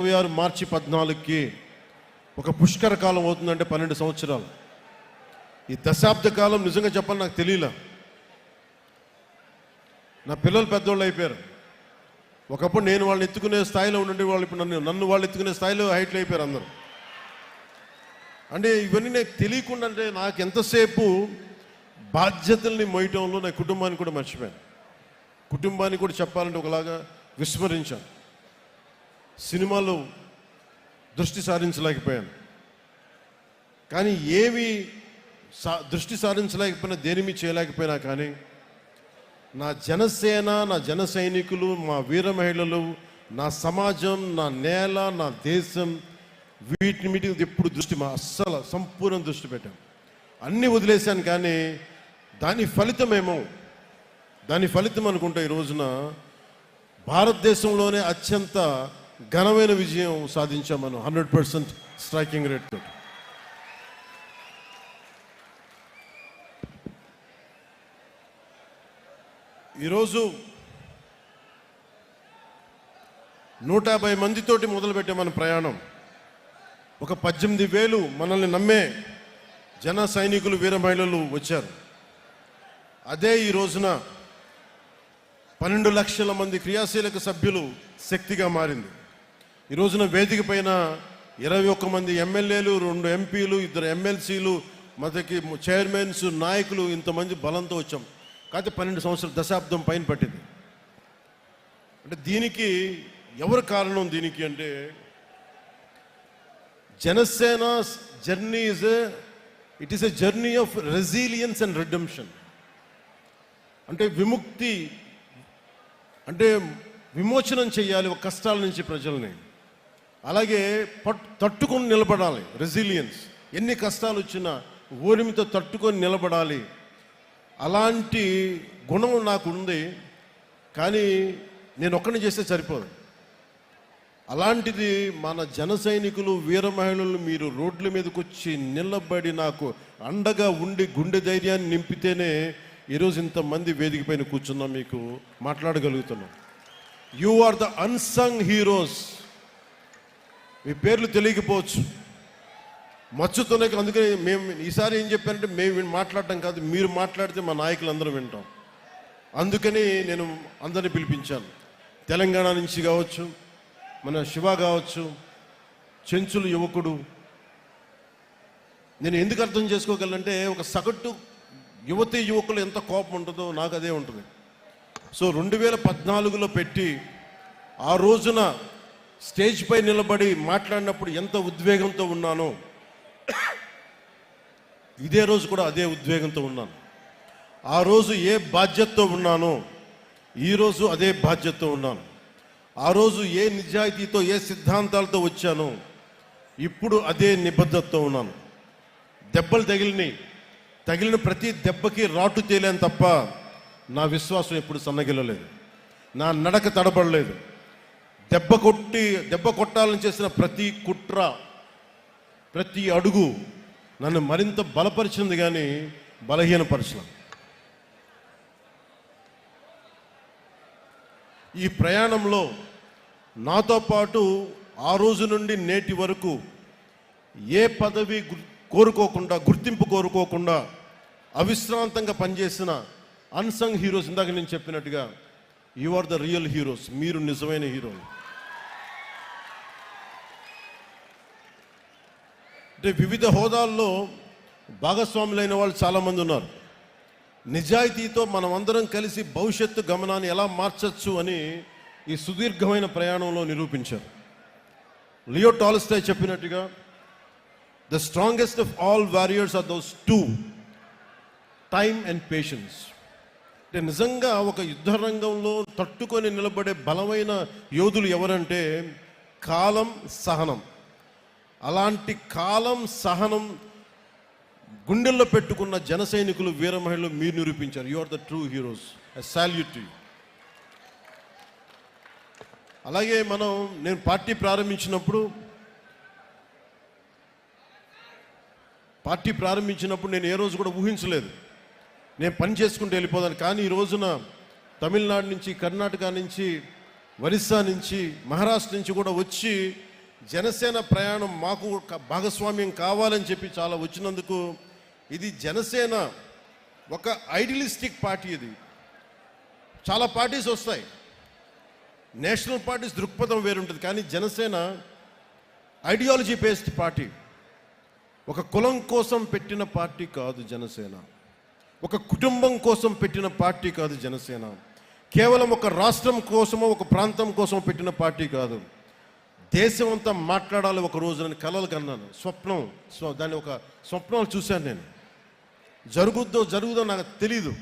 ఇరవై ఆరు మార్చి పద్నాలుగుకి ఒక పుష్కర కాలం అవుతుందంటే పన్నెండు సంవత్సరాలు. ఈ దశాబ్ద కాలం నిజంగా చెప్పాలి నాకు తెలియలే. నా పిల్లలు పెద్దోళ్ళు అయిపోయారు. ఒకప్పుడు నేను వాళ్ళని ఎత్తుకునే స్థాయిలో ఉండండి వాళ్ళు ఇప్పుడు నన్ను నన్ను వాళ్ళు ఎత్తుకునే స్థాయిలో హైట్లు అయిపోయారు అందరూ. అంటే ఇవన్నీ నాకు తెలియకుండా అంటే నాకు ఎంతసేపు బాధ్యతల్ని మోయటంలో నా కుటుంబాన్ని కూడా మర్చిపోయాను. కుటుంబాన్ని కూడా చెప్పాలంటే ఒకలాగా విస్మరించాను. సినిమాలో దృష్టి సారించలేకపోయాను. కానీ ఏమి సా దృష్టి సారించలేకపోయినా దేనిమి చేయలేకపోయినా కానీ నా జనసేన నా జన సైనికులు మా వీర మహిళలు నా సమాజం నా నేల నా దేశం వీటిని మీద ఎప్పుడు దృష్టి మా అస్సలు సంపూర్ణ దృష్టి పెట్టాం. అన్నీ వదిలేశాను కానీ దాని ఫలితమేమో దాని ఫలితం అనుకుంటా ఈ రోజున భారతదేశంలోనే అత్యంత ఘనమైన విజయం సాధించాం మనం హండ్రెడ్ పర్సెంట్ స్ట్రైకింగ్ రేట్ తోటి. ఈరోజు నూట యాభై మందితోటి మొదలుపెట్టే మన ప్రయాణం. ఒక పద్దెనిమిది వేలు మనల్ని నమ్మే జన సైనికులు వీర మహిళలు వచ్చారు. అదే ఈ రోజున పన్నెండు లక్షల మంది క్రియాశీలక సభ్యులు శక్తిగా మారింది. ఈ రోజున వేదిక పైన ఇరవై ఒక్క మంది ఎమ్మెల్యేలు రెండు ఎంపీలు ఇద్దరు ఎమ్మెల్సీలు మతకి చైర్మన్స్ నాయకులు ఇంతమంది బలంతో వచ్చాం. కాకపోతే పన్నెండు సంవత్సరాల దశాబ్దం పైన పట్టింది. అంటే దీనికి ఎవరు కారణం దీనికి అంటే Janasena journey is it is a journey of resilience and redemption అంటే విముక్తి అంటే విమోచనం చేయాలి ఒక కష్టాల నుంచి ప్రజల్ని. అలాగే తట్టుకొని నిలబడాలి రెసిలియన్స్ ఎన్ని కష్టాలు వచ్చినా ఓరిమితో తట్టుకొని నిలబడాలి. అలాంటి గుణం నాకు ఉంది కానీ నేను ఒక్కడిని చేస్తే సరిపోదు. అలాంటిది మన జన సైనికులు వీర మహిళలు మీరు రోడ్ల మీదకి వచ్చి నిలబడి నాకు అండగా ఉండి గుండె ధైర్యాన్ని నింపితేనే ఈరోజు ఇంతమంది వేదిక పైన కూర్చున్నాం మీకు మాట్లాడగలుగుతున్నాం. You are the unsung heroes మీ పేర్లు తెలియకపోవచ్చు. మచ్చుతోనే అందుకని మేము ఈసారి ఏం చెప్పారంటే మేము మాట్లాడటం కాదు మీరు మాట్లాడితే మా నాయకులు అందరూ వింటాం. అందుకని నేను అందరిని పిలిపించాను. తెలంగాణ నుంచి కావచ్చు మన శివ కావచ్చు చెంచులు యువకుడు. నేను ఎందుకు అర్థం చేసుకోగలంటే ఒక సగటు యువతి యువకులు ఎంత కోపం ఉంటుందో నాకు అదే ఉంటుంది. సో రెండు వేల పద్నాలుగులో పెట్టి ఆ రోజున స్టేజ్ పై నిలబడి మాట్లాడినప్పుడు ఎంత ఉద్వేగంతో ఉన్నానో ఇదే రోజు కూడా అదే ఉద్వేగంతో ఉన్నాను. ఆ రోజు ఏ బాధ్యతతో ఉన్నానో ఈరోజు అదే బాధ్యతతో ఉన్నాను. ఆ రోజు ఏ నిజాయితీతో ఏ సిద్ధాంతాలతో వచ్చానో ఇప్పుడు అదే నిబద్ధతతో ఉన్నాను. దెబ్బలు తగిలినాయి. తగిలిన ప్రతి దెబ్బకి రాటు తేలేను తప్ప నా విశ్వాసం ఎప్పుడు సన్నగిల్లలేదు. నా నడక తడబడలేదు. దెబ్బ కొట్టి దెబ్బ కొట్టాలని చేసిన ప్రతి కుట్ర ప్రతి అడుగు నన్ను మరింత బలపరిచింది కానీ బలహీనపరచడం ఈ ప్రయాణంలో నాతో పాటు ఆ రోజు నుండి నేటి వరకు ఏ పదవి కోరుకోకుండా గుర్తింపు కోరుకోకుండా అవిశ్రాంతంగా పనిచేసిన అన్సంగ్ హీరోస్ ఇందాక నేను చెప్పినట్టుగా you are the real heroes మీరు నిజమైన హీరోలు. అంటే వివిధ హోదాల్లో భాగస్వాములైన వాళ్ళు చాలామంది ఉన్నారు. నిజాయితీతో మనం అందరం కలిసి భవిష్యత్తు గమనాన్ని ఎలా మార్చచ్చు అని ఈ సుదీర్ఘమైన ప్రయాణంలో నిరూపించారు. లియో టాల్స్టాయ్ చెప్పినట్టుగా the strongest of all warriors are those two time and patience. అంటే నిజంగా ఒక యుద్ధ రంగంలో తట్టుకొని నిలబడే బలమైన యోధులు ఎవరంటే కాలం సహనం. అలాంటి కాలం సహనం గుండెల్లో పెట్టుకున్న జన సైనికులు వీర మహిళలు మీరు నిరూపించారు. You are the true heroes salute అలాగే మనం నేను పార్టీ ప్రారంభించినప్పుడు పార్టీ ప్రారంభించినప్పుడు నేను ఏ రోజు కూడా ఊహించలేదు. నేను పని చేసుకుంటూ వెళ్ళిపోదాను. కానీ ఈ రోజున తమిళనాడు నుంచి కర్ణాటక నుంచి ఒరిస్సా నుంచి మహారాష్ట్ర నుంచి కూడా వచ్చి జనసేన ప్రయాణం మాకు ఒక భాగస్వామ్యం కావాలని చెప్పి చాలా వచ్చినందుకు ఇది జనసేన ఒక ఐడియలిస్టిక్ పార్టీ ఇది. చాలా పార్టీస్ వస్తాయి. నేషనల్ పార్టీస్ దృక్పథం వేరుంటుంది. కానీ జనసేన ఐడియాలజీ బేస్డ్ పార్టీ. ఒక కులం కోసం పెట్టిన పార్టీ కాదు జనసేన. ఒక కుటుంబం కోసం పెట్టిన పార్టీ కాదు జనసేన. కేవలం ఒక రాష్ట్రం కోసమో ఒక ప్రాంతం కోసం పెట్టిన పార్టీ కాదు. దేశం అంతా మాట్లాడాలి ఒక రోజు నేను కలలు కన్నాను. స్వప్నం స్వ దాన్ని ఒక స్వప్నాలు చూశాను నేను. జరుగుద్దో జరుగుదో నాకు తెలీదు.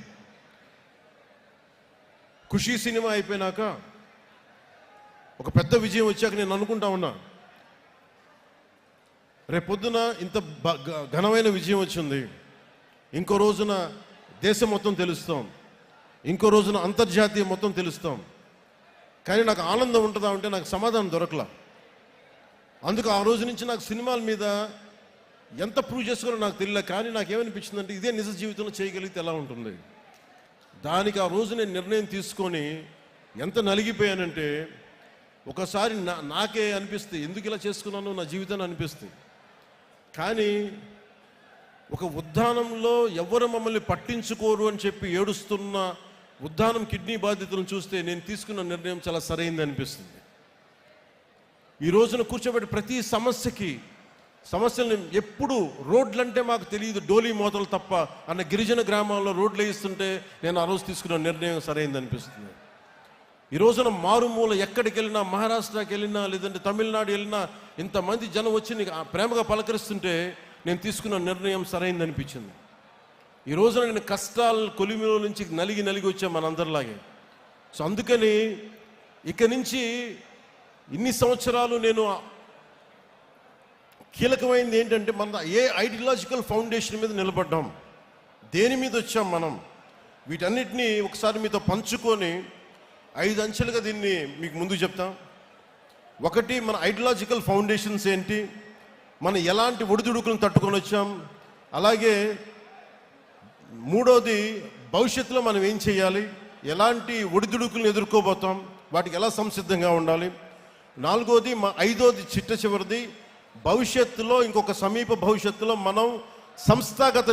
ఖుషీ సినిమా అయిపోయినాక ఒక పెద్ద విజయం వచ్చాక నేను అనుకుంటా ఉన్నా. రేపొద్దున ఇంత ఘనమైన విజయం వచ్చింది. ఇంకో రోజున దేశం మొత్తం తెలుస్తాం. ఇంకో రోజున అంతర్జాతీయ మొత్తం తెలుస్తాం. కానీ నాకు ఆనందం ఉంటుందా అంటే నాకు సమాధానం దొరకలా. అందుకు ఆ రోజు నుంచి నాకు సినిమాల మీద ఎంత ప్రూవ్ చేసుకోవాలో నాకు తెలియలే కానీ నాకు ఏమనిపించిందంటే ఇదే నిజ జీవితంలో చేయగలిగితే ఎలా ఉంటుంది? దానికి ఆ రోజు నేను నిర్ణయం తీసుకొని ఎంత నలిగిపోయానంటే ఒకసారి నా నాకే అనిపిస్తుంది ఎందుకు ఇలా చేసుకున్నాను నా జీవితాన్ని అనిపిస్తుంది కానీ ఒక ఉద్దానంలో ఎవరు మమ్మల్ని పట్టించుకోరు అని చెప్పి ఏడుస్తున్న ఉద్దానం కిడ్నీ బాధితులను చూస్తే నేను తీసుకున్న నిర్ణయం చాలా సరైంది అనిపిస్తుంది. ఈ రోజున కూర్చోబెట్టి ప్రతి సమస్యకి సమస్యల్ని ఎప్పుడు రోడ్లంటే మాకు తెలియదు డోలీ మోతలు తప్ప. అన్న గిరిజన గ్రామాల్లో రోడ్లు వేయిస్తుంటే నేను ఆ రోజు తీసుకున్న నిర్ణయం సరైంది అనిపిస్తుంది. ఈ రోజున మారుమూల ఎక్కడికి వెళ్ళినా మహారాష్ట్రకి వెళ్ళినా లేదంటే తమిళనాడు వెళ్ళినా ఇంతమంది జనం వచ్చి నీకు ప్రేమగా పలకరిస్తుంటే నేను తీసుకున్న నిర్ణయం సరైంది అనిపించింది. ఈ రోజున నేను కష్టాల కొలిమిలో నుంచి నలిగి నలిగి వచ్చాను మనందరిలాగే. సో అందుకని ఇక నుంచి ఇన్ని సంవత్సరాలు నేను కీలకమైనది ఏంటంటే మన ఏ ఐడియాలజికల్ ఫౌండేషన్ మీద నిలబడ్డాం. దేని మీద వచ్చాం మనం? వీటన్నిటినీ ఒకసారి మీతో పంచుకొని ఐదు అంచెలుగా దీన్ని మీకు ముందు చెప్తాం. ఒకటి మన ఐడియాలజికల్ ఫౌండేషన్స్ ఏంటి? మనం ఎలాంటి ఒడిదుడుకులను తట్టుకొని వచ్చాం? అలాగే మూడోది భవిష్యత్తులో మనం ఏం చేయాలి? ఎలాంటి ఒడిదుడుకులను ఎదుర్కోబోతాం? వాటికి ఎలా సంసిద్ధంగా ఉండాలి? నాలుగోది మా ఐదోది చిట్ట చివరిది భవిష్యత్తులో ఇంకొక సమీప భవిష్యత్తులో మనం సంస్థాగత